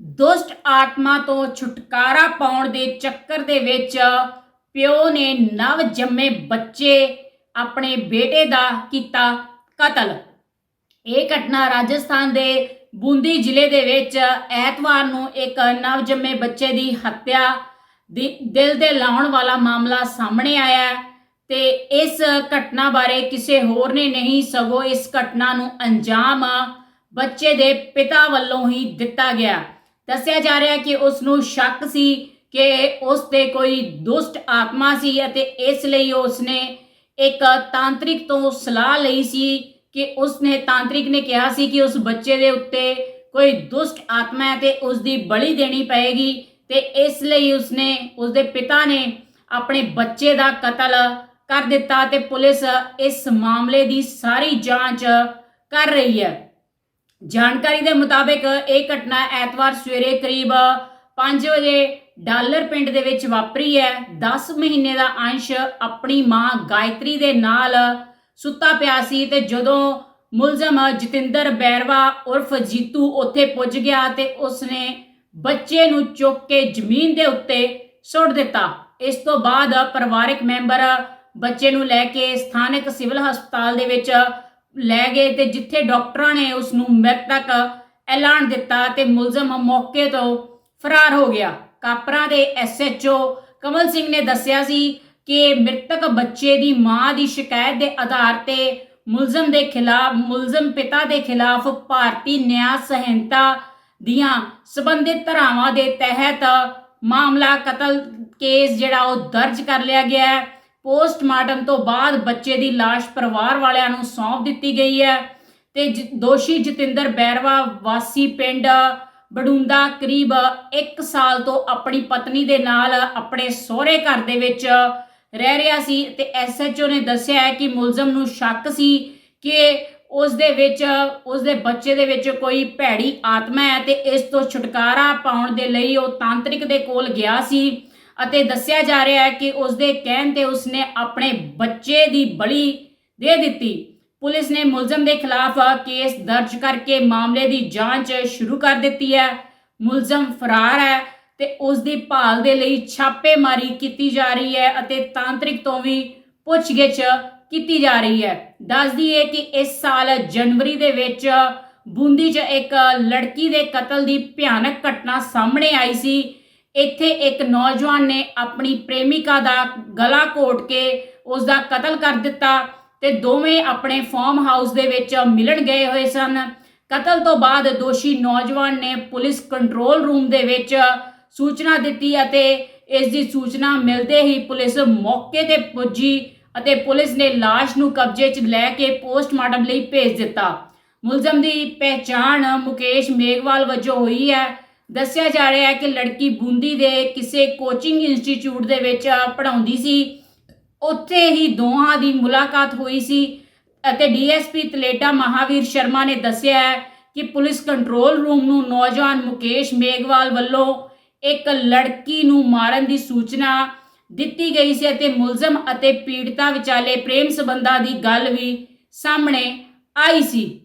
ਦੁਸ਼ਟ ਆਤਮਾ ਤੋਂ ਛੁਟਕਾਰਾ ਪਾਉਣ ਦੇ ਚੱਕਰ ਦੇ ਵਿੱਚ ਪਿਓ ਨੇ ਨਵ ਜੰਮੇ ਬੱਚੇ ਆਪਣੇ ਬੇਟੇ ਦਾ ਕੀਤਾ ਕਤਲ। ਇਹ ਘਟਨਾ ਰਾਜਸਥਾਨ ਦੇ ਬੂੰਦੀ ਜ਼ਿਲ੍ਹੇ ਦੇ ਵਿੱਚ ਐਤਵਾਰ ਨੂੰ ਇੱਕ ਨਵਜੰਮੇ ਬੱਚੇ ਦੀ ਹੱਤਿਆ ਦੀ ਦਿਲ ਦੇ ਲਾਉਣ ਵਾਲਾ ਮਾਮਲਾ ਸਾਹਮਣੇ ਆਇਆ ਹੈ ਤੇ ਇਸ ਘਟਨਾ ਬਾਰੇ ਕਿਸੇ ਹੋਰ ਨੇ ਨਹੀਂ ਸਗੋਂ ਇਸ ਘਟਨਾ ਨੂੰ ਅੰਜਾਮ ਬੱਚੇ ਦੇ ਪਿਤਾ ਵੱਲੋਂ ਹੀ ਦਿੱਤਾ ਗਿਆ। ਦੱਸਿਆ ਜਾ ਰਿਹਾ ਹੈ ਕਿ ਉਸ ਨੂੰ ਸ਼ੱਕ ਸੀ ਕਿ ਉਸ ਤੇ ਕੋਈ ਦੁਸ਼ਟ ਆਤਮਾ ਸੀ ਅਤੇ ਇਸ ਲਈ ਉਸ ਨੇ ਇੱਕ ਤਾਂਤਰਿਕ ਤੋਂ ਸਲਾਹ ਲਈ ਸੀ ਕਿ ਉਸ ਨੇ ਤਾਂਤਰਿਕ ਨੇ ਕਿਹਾ ਸੀ ਕਿ ਉਸ ਬੱਚੇ ਦੇ ਉੱਤੇ ਕੋਈ ਦੁਸ਼ਟ ਆਤਮਾ ਹੈ ਤੇ ਉਸ ਦੀ ਬਲੀ ਦੇਣੀ ਪਏਗੀ ਤੇ ਇਸ ਲਈ ਉਸਨੇ, ਉਸਦੇ ਪਿਤਾ ਨੇ ਆਪਣੇ ਬੱਚੇ ਦਾ ਕਤਲ ਕਰ ਦਿੱਤਾ ਤੇ ਪੁਲਿਸ ਇਸ ਮਾਮਲੇ ਦੀ ਸਾਰੀ ਜਾਂਚ ਕਰ ਰਹੀ ਹੈ। ਜਾਣਕਾਰੀ ਦੇ ਮੁਤਾਬਕ ਇਹ ਘਟਨਾ ਐਤਵਾਰ ਸਵੇਰੇ ਕਰੀਬ 5 ਵਜੇ ਡਾਲਰ ਪਿੰਡ ਦੇ ਵਿੱਚ ਵਾਪਰੀ ਹੈ। 10 ਮਹੀਨੇ ਦਾ ਅੰਸ਼ ਆਪਣੀ ਮਾਂ ਗਾਇਤਰੀ ਦੇ ਨਾਲ ਸੁੱਤਾ ਪਿਆ ਸੀ ਤੇ ਜਦੋਂ ਮੁਲਜ਼ਮ ਜਤਿੰਦਰ ਬੈਰਵਾ ਉਰਫ ਜੀਤੂ ਉੱਥੇ ਪੁੱਜ ਗਿਆ ਤੇ ਉਸਨੇ ਬੱਚੇ ਨੂੰ ਚੁੱਕ ਕੇ ਜ਼ਮੀਨ ਦੇ ਉੱਤੇ ਸੁੱਟ ਦਿੱਤਾ। ਇਸ ਤੋਂ ਬਾਅਦ ਪਰਿਵਾਰਕ ਮੈਂਬਰ ਬੱਚੇ ਨੂੰ ਲੈ ਕੇ ਸਥਾਨਕ ਸਿਵਲ ਹਸਪਤਾਲ ਦੇ ਵਿੱਚ ਲੈ ਗਏ ਤੇ ਜਿੱਥੇ ਡਾਕਟਰਾਂ ਨੇ ਉਸ ਨੂੰ ਮ੍ਰਿਤਕ ਐਲਾਨ ਦਿੱਤਾ ਤੇ ਮੁਲਜ਼ਮ ਮੌਕੇ ਤੋਂ ਫਰਾਰ ਹੋ ਗਿਆ। ਕਾਪਰਾ ਦੇ ਐਸਐਚਓ ਕਮਲ ਸਿੰਘ ਨੇ ਦੱਸਿਆ ਸੀ ਕਿ ਮ੍ਰਿਤਕ ਬੱਚੇ ਦੀ ਮਾਂ ਦੀ ਸ਼ਿਕਾਇਤ ਦੇ ਆਧਾਰ ਤੇ ਮੁਲਜ਼ਮ ਦੇ ਖਿਲਾਫ, ਮੁਲਜ਼ਮ ਪਿਤਾ ਦੇ ਖਿਲਾਫ ਭਾਰਤੀ ਨਿਆਂ ਸੰਹਿਤਾ ਦੀਆਂ ਸਬੰਧਿਤ ਧਾਰਾਵਾਂ ਦੇ ਤਹਿਤ ਮਾਮਲਾ ਕਤਲ ਕੇਸ ਜਿਹੜਾ ਉਹ ਦਰਜ ਕਰ ਲਿਆ ਗਿਆ ਹੈ। ਪੋਸਟਮਾਰਟਮ ਤੋਂ ਬਾਅਦ ਬੱਚੇ ਦੀ ਲਾਸ਼ ਪਰਿਵਾਰ ਵਾਲਿਆਂ ਨੂੰ ਸੌਂਪ ਦਿੱਤੀ ਗਈ ਹੈ। ਤੇ ਜ- ਦੋਸ਼ੀ ਜਤਿੰਦਰ ਬੈਰਵਾ ਵਾਸੀ ਪਿੰਡ ਬੜੂੰਦਾ ਕਰੀਬ 1 ਸਾਲ ਤੋਂ ਆਪਣੀ ਪਤਨੀ ਦੇ ਨਾਲ ਆਪਣੇ ਸਹੁਰੇ ਘਰ ਦੇ ਵਿੱਚ ਰਹਿ ਰਿਹਾ ਸੀ ਤੇ ਐਸਐਚਓ ਨੇ ਦੱਸਿਆ ਹੈ ਕਿ ਮੁਲਜ਼ਮ ਨੂੰ ਸ਼ੱਕ ਸੀ ਕਿ ਉਸ ਦੇ ਵਿੱਚ, ਉਸ ਦੇ ਬੱਚੇ ਦੇ ਵਿੱਚ ਕੋਈ ਭੈੜੀ ਆਤਮਾ ਹੈ ਤੇ ਇਸ ਤੋਂ ਛੁਟਕਾਰਾ ਪਾਉਣ ਦੇ ਲਈ ਉਹ ਤਾਂਤਰਿਕ ਦੇ ਕੋਲ ਗਿਆ ਸੀ। ਅਤੇ ਦੱਸਿਆ ਜਾ ਰਿਹਾ ਹੈ ਕਿ ਉਸ ਦੇ ਕਹਿਣ ਤੇ ਉਸਨੇ ਆਪਣੇ ਬੱਚੇ ਦੀ ਬਲੀ ਦੇ ਦਿੱਤੀ। ਪੁਲਿਸ ਨੇ ਮੁਲਜ਼ਮ ਦੇ ਖਿਲਾਫ ਕੇਸ ਦਰਜ ਕਰਕੇ ਮਾਮਲੇ ਦੀ ਜਾਂਚ ਸ਼ੁਰੂ ਕਰ ਦਿੱਤੀ ਹੈ। ਮੁਲਜ਼ਮ ਫਰਾਰ ਹੈ ਤੇ ਉਸ ਦੀ ਭਾਲ ਦੇ ਲਈ ਛਾਪੇਮਾਰੀ ਕੀਤੀ ਜਾ ਰਹੀ ਹੈ ਅਤੇ ਤਾਂਤਰਿਕ ਤੋਂ ਵੀ ਪੁੱਛਗਿੱਛ ਕੀਤੀ ਜਾ ਰਹੀ ਹੈ। ਦੱਸਦੀ ਹੈ ਕਿ ਇਸ ਸਾਲ ਜਨਵਰੀ ਦੇ ਵਿੱਚ ਬੂੰਦੀ 'ਚ ਇੱਕ ਲੜਕੀ ਦੇ ਕਤਲ ਦੀ ਭਿਆਨਕ ਘਟਨਾ ਸਾਹਮਣੇ ਆਈ ਸੀ। ਇੱਥੇ ਇੱਕ ਨੌਜਵਾਨ ਨੇ ਆਪਣੀ ਪ੍ਰੇਮਿਕਾ ਦਾ ਗਲਾ ਘੋਟ ਕੇ ਉਸ ਦਾ ਕਤਲ ਕਰ ਦਿੱਤਾ ਤੇ ਦੋਵੇਂ ਆਪਣੇ ਫਾਰਮ ਹਾਊਸ ਦੇ ਵਿੱਚ ਮਿਲਣ ਗਏ ਹੋਏ ਸਨ। ਕਤਲ ਤੋਂ ਬਾਅਦ ਦੋਸ਼ੀ ਨੌਜਵਾਨ ਨੇ ਪੁਲਿਸ ਕੰਟਰੋਲ ਰੂਮ ਦੇ ਵਿੱਚ ਸੂਚਨਾ ਦਿੱਤੀ ਅਤੇ ਇਸ ਦੀ ਸੂਚਨਾ ਮਿਲਦੇ ਹੀ ਪੁਲਿਸ ਮੌਕੇ ਤੇ ਪੁੱਜੀ ਅਤੇ ਪੁਲਿਸ ਨੇ ਲਾਸ਼ ਨੂੰ ਕਬਜ਼ੇ 'ਚ ਲੈ ਕੇ ਪੋਸਟਮਾਰਟਮ ਲਈ ਭੇਜ ਦਿੱਤਾ। ਮੁਲਜ਼ਮ ਦੀ ਪਹਿਚਾਣ ਮੁਕੇਸ਼ ਮੇਗਵਾਲ ਵਜੋਂ ਹੋਈ ਹੈ। ਦੱਸਿਆ ਜਾ ਰਿਹਾ ਹੈ ਕਿ ਲੜਕੀ ਬੂੰਦੀ ਦੇ ਕਿਸੇ ਕੋਚਿੰਗ ਇੰਸਟੀਚਿਊਟ ਦੇ ਵਿੱਚ ਪੜ੍ਹਾਉਂਦੀ ਸੀ। ਉੱਥੇ ਹੀ ਦੋਹਾਂ ਦੀ ਮੁਲਾਕਾਤ ਹੋਈ ਸੀ ਅਤੇ ਡੀਐਸਪੀ ਤਲੇਟਾ ਮਹਾਵੀਰ ਸ਼ਰਮਾ ਨੇ ਦੱਸਿਆ ਹੈ ਕਿ ਪੁਲਿਸ ਕੰਟਰੋਲ ਰੂਮ ਨੂੰ ਨੌਜਵਾਨ ਮੁਕੇਸ਼ ਮੇਗਵਾਲ ਵੱਲੋਂ ਇੱਕ ਲੜਕੀ ਨੂੰ ਮਾਰਨ ਦੀ ਸੂਚਨਾ ਦਿੱਤੀ ਗਈ ਸੀ ਅਤੇ ਮੁਲਜ਼ਮ ਅਤੇ ਪੀੜਤਾ ਵਿਚਾਲੇ ਪ੍ਰੇਮ ਸੰਬੰਧਾਂ ਦੀ ਗੱਲ ਵੀ ਸਾਹਮਣੇ ਆਈ ਸੀ।